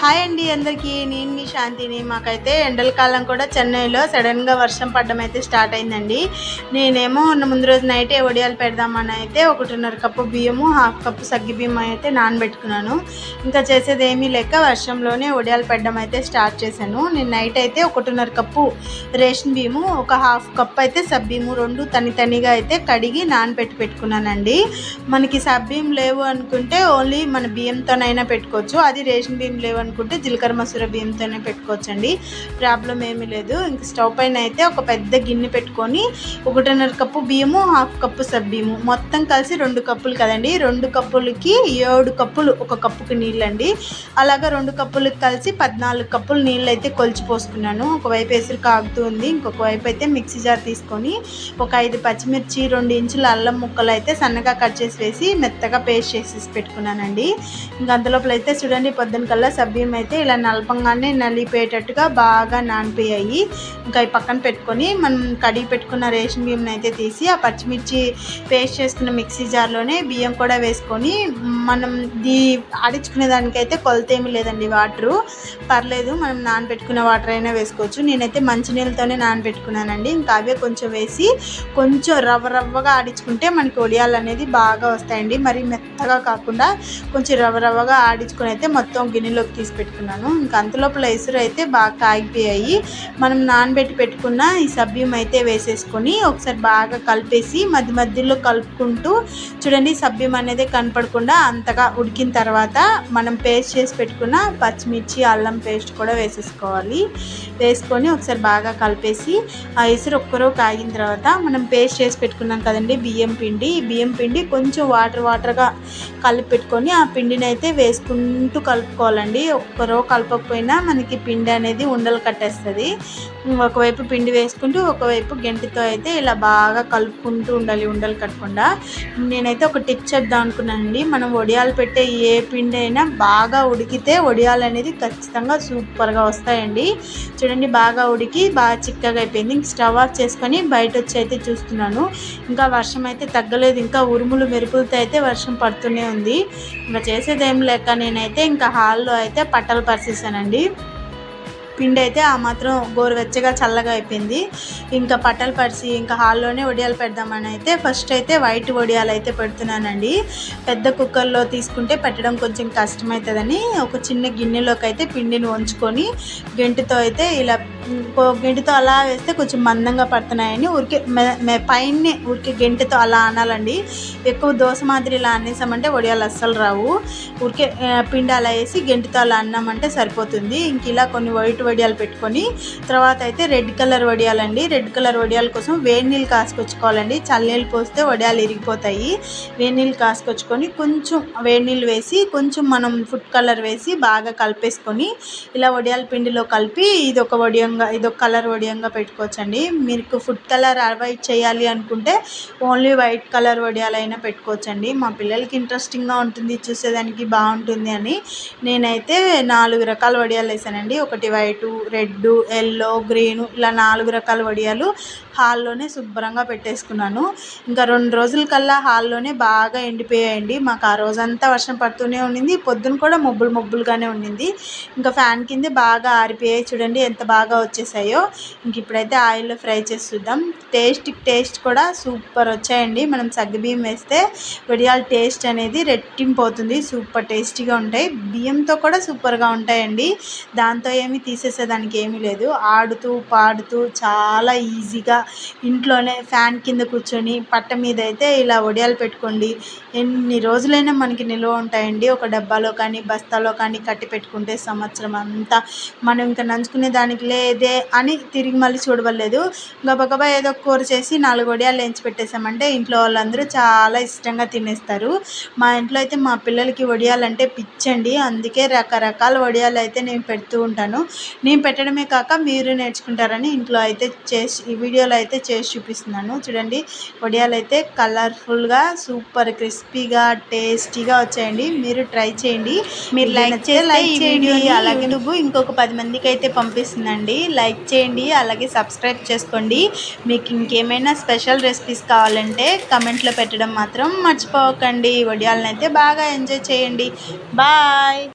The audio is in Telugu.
హాయ్ అండి అందరికీ. నేను మీ శాంతిని. మాకైతే ఎండల కాలం కూడా చెన్నైలో సడన్గా వర్షం పడడం అయితే స్టార్ట్ అయిందండి. నేనేమో ముందు రోజు నైటే వడియాలు పెడదామని అయితే ఒకటిన్నర కప్పు బియ్యము హాఫ్ కప్పు సగ్గి బియ్యం అయితే నానబెట్టుకున్నాను. ఇంకా చేసేది ఏమీ లేక వర్షంలోనే వడియాలు పెట్టడం అయితే స్టార్ట్ చేశాను. నేను నైట్ అయితే ఒకటిన్నర కప్పు రేషన్ బియ్యము ఒక హాఫ్ కప్ అయితే సబ్బియ్యము రెండు తని తనిగా అయితే కడిగి నానబెట్టి పెట్టుకున్నానండి. మనకి సబ్బియ్యం లేవు అనుకుంటే ఓన్లీ మన బియ్యంతోనైనా పెట్టుకోవచ్చు. అది రేషన్ బియ్యం లేవు అనుకుంటే జీలకర్ర మసూర బియ్యంతోనే పెట్టుకోవచ్చండి. ప్రాబ్లం ఏమీ లేదు. ఇంక స్టవ్ పైన అయితే ఒక పెద్ద గిన్నె పెట్టుకొని ఒకటిన్నర కప్పు బియ్యము హాఫ్ కప్పు సబ్బియ్యము. మొత్తం కలిసి రెండు కప్పులు కదండి. రెండు కప్పులకి ఏడు కప్పులు ఒక కప్పుకి నీళ్ళండి. అలాగా రెండు కప్పులకి కలిసి పద్నాలుగు కప్పులు నీళ్ళు అయితే కొలిచి పోసుకున్నాను. ఒకవైపు ఎసురు కాగుతూ ఉంది. ఇంకొక వైపు అయితే మిక్సీ జార్ తీసుకొని ఒక ఐదు పచ్చిమిర్చి రెండు ఇంచుల అల్లం ముక్కలు అయితే సన్నగా కట్ చేసి వేసి మెత్తగా పేస్ట్ చేసేసి పెట్టుకున్నానండి. ఇంకా అంతలోపల అయితే చూడండి పొద్దున కల్లా బియ్యం అయితే ఇలా నలపంగానే నలిపేటట్టుగా బాగా నానిపోయాయి. ఇంకా ఈ పక్కన పెట్టుకొని మనం కడిగి పెట్టుకున్న రేషన్ బియ్యం అయితే తీసి ఆ పచ్చిమిర్చి పేస్ట్ చేసుకున్న మిక్సీ జార్లోనే బియ్యం కూడా వేసుకొని మనం దీ ఆడించుకునే దానికైతే కొలత ఏమీ లేదండి వాటరు. పర్లేదు మనం నానబెట్టుకున్న వాటర్ అయినా వేసుకోవచ్చు. నేనైతే మంచినీళ్ళతోనే నానబెట్టుకున్నానండి. ఇంకా అవే కొంచెం వేసి కొంచెం రవ్వ రవ్వగా ఆడించుకుంటే మనకి ఒడియాలు అనేది బాగా వస్తాయండి. మరి మెత్తగా కాకుండా కొంచెం రవ్వ రవ్వగా ఆడించుకొని అయితే మొత్తం గిన్నెలోకి తీసి పెట్టుకున్నాను. ఇంకా అంతలోపల ఎసురు అయితే బాగా కాగిపోయాయి. మనం నానబెట్టి పెట్టుకున్న ఈ సభ్యం అయితే వేసేసుకొని ఒకసారి బాగా కలిపేసి మధ్య మధ్యలో కలుపుకుంటూ చూడండి సభ్యం అనేది కనపడకుండా అంతగా ఉడికిన తర్వాత మనం పేస్ట్ చేసి పెట్టుకున్న పచ్చిమిర్చి అల్లం పేస్ట్ కూడా వేసేసుకోవాలి. వేసుకొని ఒకసారి బాగా కలిపేసి ఆ ఎసురు ఒక్కరో కాగిన తర్వాత మనం పేస్ట్ చేసి పెట్టుకున్నాం కదండి బియ్యం పిండి. బియ్యం పిండి కొంచెం వాటర్ వాటర్గా కలిపి పెట్టుకొని ఆ పిండిని అయితే వేసుకుంటూ కలుపుకోవాలండి. ఒక్కరో కలపకపోయినా మనకి పిండి అనేది ఉండలు కట్టేస్తుంది. ఒకవైపు పిండి వేసుకుంటూ ఒకవైపు గెంటితో అయితే ఇలా బాగా కలుపుకుంటూ ఉండాలి ఉండలు కట్టకుండా. నేనైతే ఒక టిప్ చెప్దాం అనుకున్నానండి. మనం వడియాలు పెట్టే ఏ పిండి అయినా బాగా ఉడికితే వడియాలు అనేది ఖచ్చితంగా సూపర్గా వస్తాయండి. చూడండి బాగా ఉడికి బాగా చిక్కగా అయిపోయింది. ఇంక స్టవ్ ఆఫ్ చేసుకొని బయట వచ్చి అయితే చూస్తున్నాను. ఇంకా వర్షం అయితే తగ్గలేదు. ఇంకా ఉరుములు మెరుపులతో అయితే వర్షం పడుతూనే ఉంది. ఇంకా చేసేది ఏం లేక నేనైతే ఇంకా హాల్లో అయితే పట్టలు పరిచేసానండి పిండి అయితే ఆ మాత్రం గోరువెచ్చగా చల్లగా అయిపోయింది. ఇంకా పట్టలు పరిచి ఇంకా హాల్లోనే వడియాలు పెడదామని అయితే ఫస్ట్ అయితే వైట్ వడియాలు అయితే పెడుతున్నానండి. పెద్ద కుక్కర్లో తీసుకుంటే పెట్టడం కొంచెం కష్టమవుతుందని ఒక చిన్న గిన్నెలోకి అయితే పిండిని ఉంచుకొని గెంటితో అయితే ఇలా గెంటితో అలా వేస్తే కొంచెం మందంగా పడుతున్నాయని ఊరికే పైన ఊరికే గెంటితో అలా అనాలండి. ఎక్కువ దోశ మాదిరి ఇలా అనేసామంటే వడియాలు అస్సలు రావు. ఊరికే పిండి అలా వేసి గెంటితో అలా అన్నామంటే సరిపోతుంది. ఇంక ఇలా కొన్ని వైట్ వడియాలు పెట్టుకొని తర్వాత అయితే రెడ్ కలర్ వడియాలండి. రెడ్ కలర్ వడియాల కోసం వేడి నీళ్ళు కాసుకొచ్చుకోవాలండి. చల్లనీళ్ళు పోస్తే వడియాలు ఇరిగిపోతాయి. వేడి నీళ్ళు కాసుకొచ్చుకొని కొంచెం వేడి నీళ్ళు వేసి కొంచెం మనం ఫుడ్ కలర్ వేసి బాగా కలిపేసుకొని ఇలా వడియాల పిండిలో కలిపి ఇది ఒక వడియంగా ఇది ఒక కలర్ వడియంగా పెట్టుకోవచ్చండి. మీకు ఫుడ్ కలర్ అవాయిడ్ చేయాలి అనుకుంటే ఓన్లీ వైట్ కలర్ వడియాలైనా పెట్టుకోవచ్చండి. మా పిల్లలకి ఇంట్రెస్టింగ్గా ఉంటుంది చూసేదానికి బాగుంటుంది అని. నేనైతే నాలుగు రకాల వడియాలు వేసానండి. ఒకటి వైట్ రెడ్ ఎల్లో గ్రీను ఇలా నాలుగు రకాల వడియాలు హాల్లోనే శుభ్రంగా పెట్టేసుకున్నాను. ఇంకా రెండు రోజుల కల్లా హాల్లోనే బాగా ఎండిపోయాయండి. మాకు ఆ రోజంతా వర్షం పడుతూనే ఉండింది. పొద్దున కూడా మబ్బులు మబ్బులుగానే ఉండింది. ఇంకా ఫ్యాన్ కింద బాగా ఆరిపోయాయి. చూడండి ఎంత బాగా వచ్చేసాయో. ఇంక ఇప్పుడైతే ఆయిల్లో ఫ్రై చేసి చూద్దాం. టేస్ట్ టేస్ట్ కూడా సూపర్ వచ్చాయండి. మనం సగ్గుబియ్యం వేస్తే వడియాల టేస్ట్ అనేది రెట్టింపు అవుతుంది. సూపర్ టేస్టీగా ఉంటాయి. బియ్యంతో కూడా సూపర్గా ఉంటాయండి. దాంతో ఏమి చేసేదానికి ఏమీ లేదు. ఆడుతూ పాడుతూ చాలా ఈజీగా ఇంట్లోనే ఫ్యాన్ కింద కూర్చొని పట్ట మీద అయితే ఇలా వడియాలు పెట్టుకోండి. ఎన్ని రోజులైనా మనకి నిల్వ ఉంటాయండి. ఒక డబ్బాలో కానీ బస్తాలో కానీ కట్టి పెట్టుకుంటే సంవత్సరం అంతా మనం ఇంకా నంచుకునే దానికి లేదే అని తిరిగి మళ్ళీ చూడవలేదు. గబగబా ఏదో కూర చేసి నాలుగు వడియాలు వేయించి పెట్టేశామంటే ఇంట్లో వాళ్ళందరూ చాలా ఇష్టంగా తినేస్తారు. మా ఇంట్లో అయితే మా పిల్లలకి వడియాలంటే పిచ్చండి. అందుకే రకరకాల వడియాలు అయితే నేను పెడుతూ ఉంటాను. నేను పెట్టడమే కాక మీరు నేర్చుకుంటారని ఇంట్లో అయితే చేసి ఈ వీడియోలో అయితే చేసి చూపిస్తున్నాను. చూడండి వడియాలు అయితే కలర్ఫుల్గా సూపర్ క్రిస్పీగా టేస్టీగా వచ్చాయండి. మీరు ట్రై చేయండి. మీరు లైక్ చేస్తే లైక్ చేయండి. అలాగే నువ్వు ఇంకొక పది మందికి అయితే పంపిస్తుందండి. లైక్ చేయండి అలాగే సబ్స్క్రైబ్ చేసుకోండి. మీకు ఇంకేమైనా స్పెషల్ రెసిపీస్ కావాలంటే కమెంట్లో పెట్టడం మాత్రం మర్చిపోకండి. వడియాలను అయితే బాగా ఎంజాయ్ చేయండి. బాయ్!